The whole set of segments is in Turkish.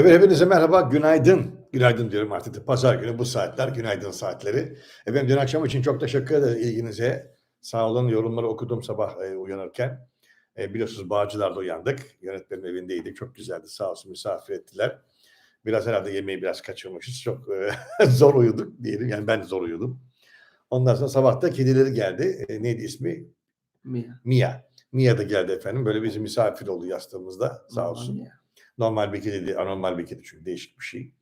Evet hepinize merhaba, günaydın. Günaydın diyorum artık pazar günü bu saatler, günaydın saatleri. Efendim dün akşam için çok teşekkür ederim ilginize. Sağ olun yorumları okudum sabah e, uyanırken. E, biliyorsunuz Bağcılar'da uyandık. Yönetmenin evindeydik. Çok güzeldi. Sağ olsun misafir ettiler. Biraz herhalde yemeği biraz kaçırmışız. Çok e, zor uyuduk diyelim. Yani ben zor uyudum. Ondan sonra sabah da kedileri geldi. E, neydi ismi? Mia. Mia. Mia da geldi efendim. Böyle bizim misafir oldu yastığımızda. Sağ olsun. Mia. Normal bir kedi değil, anormal bir kedi çünkü değişik bir şey.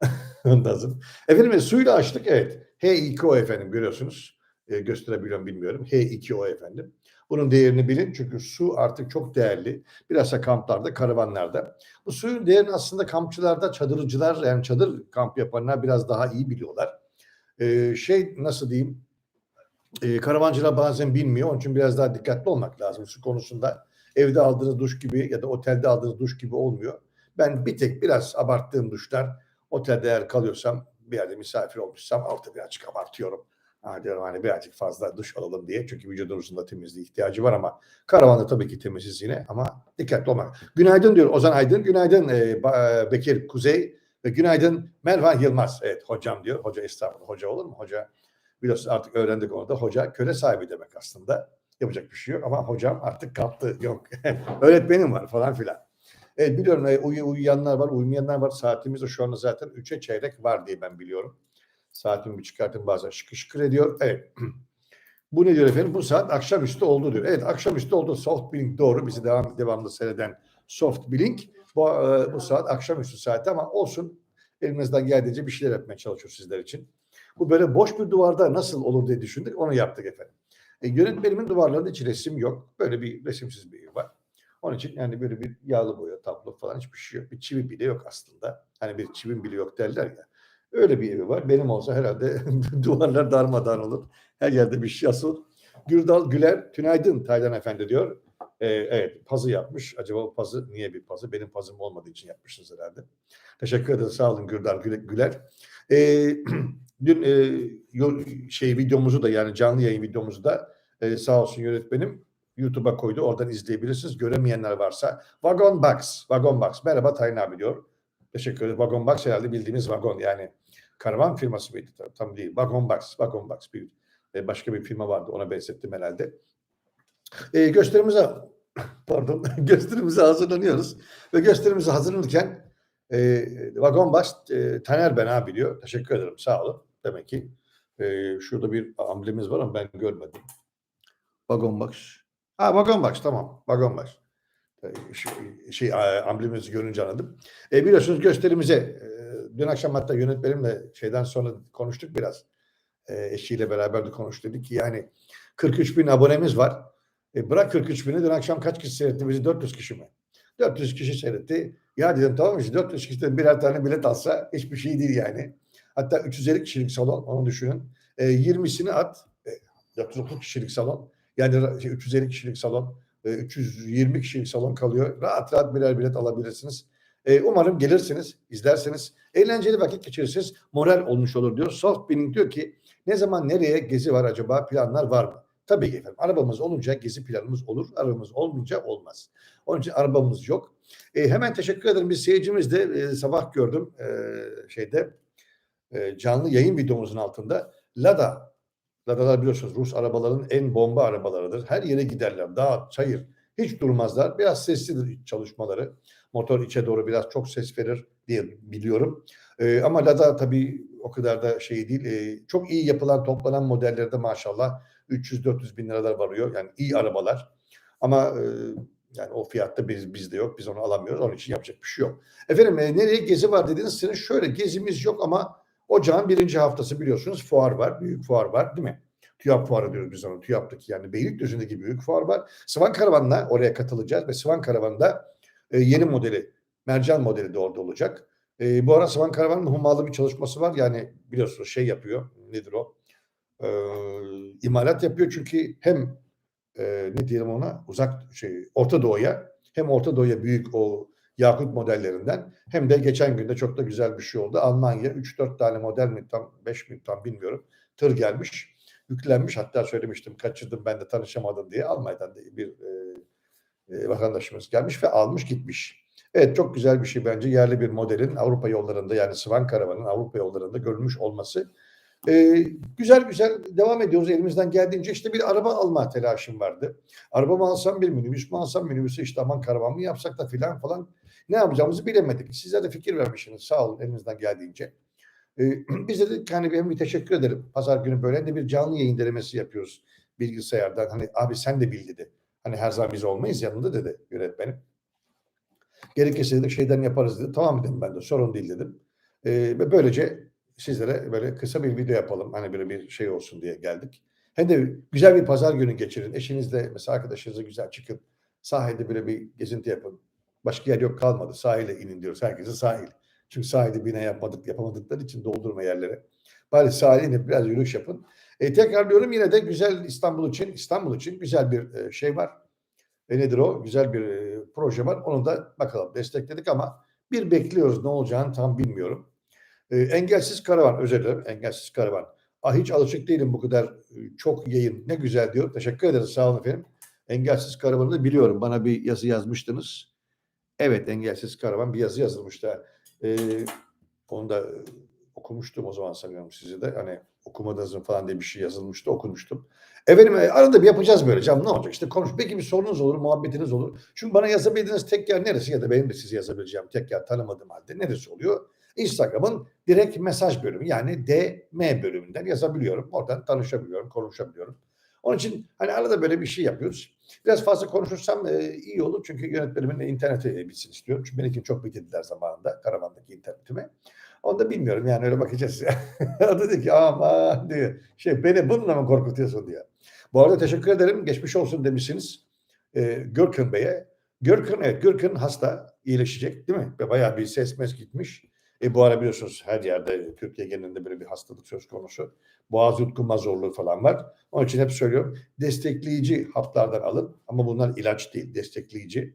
Ondan. Efendim suyla açtık evet. H2O efendim görüyorsunuz. E, gösterebiliyorum bilmiyorum. H2O efendim. Bunun değerini bilin çünkü su artık çok değerli. Bilhassa kamplarda, karavanlarda. Bu suyun değerini aslında kampçılarda, çadırcılar yani çadır kamp yapanlar biraz daha iyi biliyorlar. E, şey nasıl diyeyim? E, karavancılar bazen bilmiyor. Onun için biraz daha dikkatli olmak lazım su konusunda evde aldığınız duş gibi ya da otelde aldığınız duş gibi olmuyor. Ben bir tek biraz abarttığım duşlar otelde eğer kalıyorsam bir yerde misafir olmuşsam altı birazcık abartıyorum. Ha diyorum hani birazcık fazla duş alalım diye. Çünkü vücudumuzun da temizliğe ihtiyacı var ama karavanda tabii ki temiziz yine ama dikkatli olmak. Günaydın diyor Ozan Aydın. Günaydın e, e, Bekir Kuzey ve günaydın Mervan Yılmaz. Evet hocam diyor. Hoca estağfurullah. Hoca olur mu? Hoca biliyorsunuz artık öğrendik orada. Hoca köle sahibi demek aslında. Yapacak bir şey yok ama hocam artık kalktı. Yok. Öğretmenim var falan filan. Evet biliyorum e, uyu, uyuyanlar var, uyumayanlar var. Saatimiz de şu anda zaten 3'e çeyrek var diye ben biliyorum. Saatimi bir çıkartın bazen şıkır şıkır ediyor. Evet. Bu ne diyor efendim? Bu saat akşamüstü oldu diyor. Evet akşamüstü oldu. Soft Blink doğru. Bizi devam devamlı seyreden Soft Blink. Bu, e, bu saat akşamüstü saati ama olsun. Elimizden geldiğince bir şeyler yapmaya çalışıyoruz sizler için. Bu böyle boş bir duvarda nasıl olur diye düşündük. Onu yaptık efendim. E, yönetmenimin duvarlarında hiç resim yok. Böyle bir resimsiz bir var. Onun için yani böyle bir yağlı boya, tablo falan hiçbir şey yok. Bir çivi bile yok aslında. Hani bir çivim bile yok derler ya. Öyle bir evi var. Benim olsa herhalde duvarlar darmadağın olur. Her yerde bir şey asıl. Gürdal Güler, tünaydın Taylan Efendi diyor. Ee, evet, pazı yapmış. Acaba o pazı niye bir pazı? Benim pazım olmadığı için yapmışsınız herhalde. Teşekkür ederim. Sağ olun Gürdal Güle- Güler. Ee, dün e, şey videomuzu da yani canlı yayın videomuzu da e, sağ olsun yönetmenim YouTube'a koydu. Oradan izleyebilirsiniz. Göremeyenler varsa. Wagon Box. Wagon Box. Merhaba Tayin abi diyor. Teşekkür ederim. Wagon Box herhalde bildiğimiz vagon yani. Karavan firması mıydı? Tam, tam değil. Wagon Box. Wagon Box. Bir, e, başka bir firma vardı. Ona benzettim herhalde. E, gösterimize pardon gösterimize hazırlanıyoruz. Ve gösterimize hazırlanırken e, Wagon Box e, Taner ben abi diyor. Teşekkür ederim. Sağ olun. Demek ki e, şurada bir amblemimiz var ama ben görmedim. Wagon Box. Ha Wagon Box tamam. Wagon Box. E, Şey, şey amblemimizi görünce anladım. E, biliyorsunuz gösterimize e, dün akşam hatta yönetmenimle şeyden sonra konuştuk biraz. E, eşiyle beraber de konuştuk. Dedik ki yani 43 bin abonemiz var. E, bırak 43 bini dün akşam kaç kişi seyretti bizi? 400 kişi mi? 400 kişi seyretti. Ya dedim tamam işte 400 kişiden birer tane bilet alsa hiçbir şey değil yani. Hatta 350 kişilik salon onu düşünün. E, 20'sini at. E, 430 kişilik salon. Yani şey, 350 kişilik salon. e, 320 kişilik salon kalıyor. Rahat rahat birer bilet alabilirsiniz. E, umarım gelirsiniz, izlersiniz. Eğlenceli vakit geçirirsiniz. Moral olmuş olur diyor. Soft Beaning diyor ki ne zaman nereye gezi var acaba planlar var mı? Tabii ki efendim. Arabamız olunca gezi planımız olur. Arabamız olmayınca olmaz. Onun için arabamız yok. E, hemen teşekkür ederim. Bir seyircimiz de e, sabah gördüm e, şeyde e, canlı yayın videomuzun altında Lada. Ladalar biliyorsunuz Rus arabaların en bomba arabalarıdır. Her yere giderler. Dağ, çayır. Hiç durmazlar. Biraz seslidir çalışmaları. Motor içe doğru biraz çok ses verir diye biliyorum. E, ama Lada tabii o kadar da şey değil. E, çok iyi yapılan toplanan modellerde maşallah 300-400 bin liralar varıyor. Yani iyi arabalar. Ama e, yani o fiyatta biz, bizde yok. Biz onu alamıyoruz. Onun için yapacak bir şey yok. Efendim e, nereye gezi var dediniz. Sizin şöyle gezimiz yok ama ocağın birinci haftası biliyorsunuz fuar var. Büyük fuar var değil mi? TÜYAP fuarı diyoruz biz ona. TÜYAP'taki yani Beylikdüzü'ndeki büyük fuar var. Svan Karavan'la oraya katılacağız ve Svan Karavan'da e, yeni modeli, mercan modeli de orada olacak. E, bu ara Svan Karavan'ın hummalı bir çalışması var. Yani biliyorsunuz şey yapıyor. Nedir o? E, imalat yapıyor çünkü hem e, ne diyelim ona uzak şey Orta Doğu'ya hem Orta Doğu'ya büyük o Yakut modellerinden hem de geçen günde çok da güzel bir şey oldu. Almanya 3-4 tane model mi tam 5 mi tam bilmiyorum tır gelmiş yüklenmiş hatta söylemiştim kaçırdım ben de tanışamadım diye Almanya'dan da bir e, e, vatandaşımız gelmiş ve almış gitmiş. Evet çok güzel bir şey bence. Yerli bir modelin Avrupa yollarında yani Svan Karavan'ın Avrupa yollarında görülmüş olması. Ee, güzel güzel devam ediyoruz elimizden geldiğince. işte bir araba alma telaşım vardı. Araba mı alsam bir minibüs mü alsam minibüsü işte aman karavan mı yapsak da filan falan. Ne yapacağımızı bilemedik. Sizler de fikir vermişsiniz. Sağ olun elinizden geldiğince. Ee, biz de dedik hani ben bir teşekkür ederim. Pazar günü böyle de bir canlı yayın denemesi yapıyoruz bilgisayardan. Hani abi sen de bil dedi. Hani her zaman biz olmayız yanında dedi yönetmenim. Gerekirse dedik şeyden yaparız dedi. Tamam dedim ben de sorun değil dedim. Ee, böylece sizlere böyle kısa bir video yapalım. Hani böyle bir şey olsun diye geldik. Hem de güzel bir pazar günü geçirin. Eşinizle mesela arkadaşınızla güzel çıkın. Sahilde böyle bir gezinti yapın. Başka yer yok kalmadı. Sahile inin diyoruz. Herkese sahil. Çünkü sahilde bina yapmadık, yapamadıkları için doldurma yerlere. Bari sahile inip biraz yürüyüş yapın. E, tekrar diyorum yine de güzel İstanbul için, İstanbul için güzel bir e, şey var. E, nedir o? Güzel bir e, proje var. Onu da bakalım destekledik ama bir bekliyoruz ne olacağını tam bilmiyorum. E, engelsiz karavan, özür dilerim. Engelsiz karavan. Ah hiç alışık değilim bu kadar e, çok yayın. Ne güzel diyor. Teşekkür ederiz. Sağ olun efendim. Engelsiz karavanı da biliyorum. Bana bir yazı yazmıştınız. Evet engelsiz karavan bir yazı yazılmıştı. Ee, onu da e, okumuştum o zaman sanıyorum sizi de. Hani okumadınız mı falan diye bir şey yazılmıştı okumuştum. Efendim e, arada bir yapacağız böyle canım ne olacak işte konuş. Belki bir sorunuz olur muhabbetiniz olur. Çünkü bana yazabildiğiniz tek yer neresi ya da benim de size yazabileceğim tek yer tanımadığım halde neresi oluyor? Instagram'ın direkt mesaj bölümü yani DM bölümünden yazabiliyorum. Oradan tanışabiliyorum, konuşabiliyorum. Onun için hani arada böyle bir şey yapıyoruz. Biraz fazla konuşursam e, iyi olur çünkü yönetmenimin interneti e, bitsin istiyorum. Çünkü benimki çok bitirdiler zamanında karavandaki internetime. Onu da bilmiyorum yani öyle bakacağız. o dedi ki aman diyor. Şey beni bununla mı korkutuyorsun diyor. Bu arada teşekkür ederim. Geçmiş olsun demişsiniz. E, Görkün Bey'e. Görkün evet Görkün hasta iyileşecek değil mi? Bayağı bir ses mes gitmiş. E, bu ara biliyorsunuz her yerde Türkiye genelinde böyle bir hastalık söz konusu. Boğaz yutkunma zorluğu falan var. Onun için hep söylüyorum destekleyici haplardan alın ama bunlar ilaç değil destekleyici.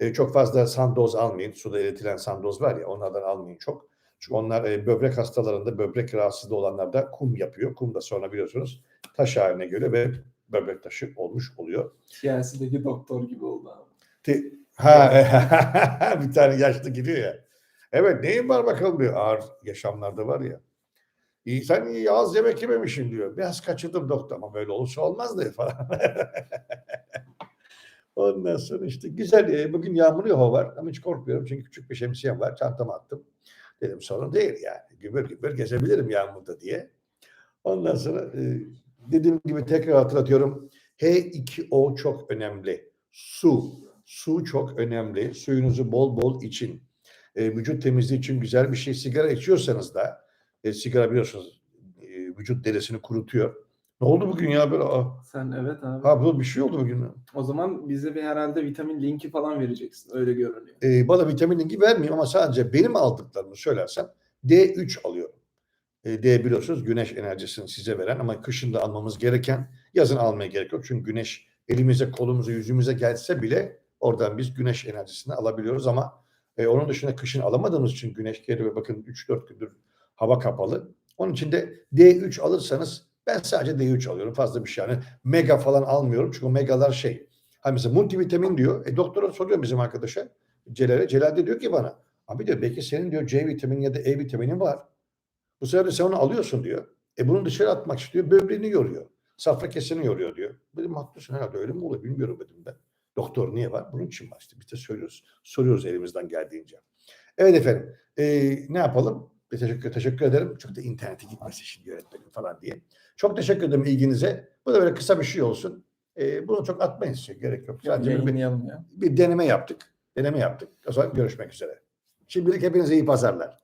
E, çok fazla sandoz almayın. Suda eritilen sandoz var ya onlardan almayın çok. Çünkü onlar e, böbrek hastalarında böbrek rahatsızlığı olanlarda kum yapıyor. Kum da sonra biliyorsunuz taş haline göre ve böbrek taşı olmuş oluyor. TLC'deki doktor gibi oldu abi. Te- ha bir tane yaşlı gidiyor ya. Evet neyin var bakalım diyor. Ağır yaşamlarda var ya. İyi, sen iyi az yemek yememişsin diyor. Biraz kaçırdım doktor ama böyle olursa olmaz diyor falan. Ondan sonra işte güzel. e, Bugün yağmurlu hava var ama hiç korkmuyorum çünkü küçük bir şemsiyem var. Çantama attım. Dedim sorun değil yani. Gümbür gümbür gezebilirim yağmurda diye. Ondan sonra e, dediğim gibi tekrar hatırlatıyorum. H2O çok önemli. Su. Su çok önemli. Suyunuzu bol bol için. E, vücut temizliği için güzel bir şey. Sigara içiyorsanız da e, sigara biliyorsunuz e, vücut derisini kurutuyor. Ne oldu bugün ya böyle? Aa, Sen evet abi. ha bu bir şey oldu bugün. O zaman bize bir herhalde vitamin linki falan vereceksin. Öyle görünüyor. E, bana vitamin linki vermeyeyim ama sadece benim aldıklarımı söylersem D3 alıyorum. E, D biliyorsunuz güneş enerjisini size veren ama kışın da almamız gereken yazın almaya gerek yok. Çünkü güneş elimize, kolumuza, yüzümüze gelse bile oradan biz güneş enerjisini alabiliyoruz ama e, onun dışında kışın alamadığımız için güneş geri ve bakın 3-4 gündür hava kapalı. Onun için de D3 alırsanız ben sadece D3 alıyorum. Fazla bir şey yani mega falan almıyorum. Çünkü megalar şey. Hani mesela multivitamin diyor. E doktora soruyor bizim arkadaşa. Celal'e. Celal de diyor ki bana. Abi diyor belki senin diyor C vitamini ya da E vitamini var. Bu sefer de sen onu alıyorsun diyor. E bunu dışarı atmak istiyor. Böbreğini yoruyor. Safra kesini yoruyor diyor. Dedim haklısın herhalde öyle mi oluyor bilmiyorum dedim ben. Doktor niye var? Bunun için var işte. Biz de söylüyoruz. Soruyoruz elimizden geldiğince. Evet efendim. E, ne yapalım? Bir teşekkür, teşekkür ederim. Çok da internete gitmesin şimdi yönetmenim falan diye. Çok teşekkür ederim ilginize. Bu da böyle kısa bir şey olsun. E, bunu çok atmayın size. Gerek yok. Sadece bir, Yayınlayalım ya. bir deneme yaptık. Deneme yaptık. O zaman görüşmek üzere. Şimdilik hepinize iyi pazarlar.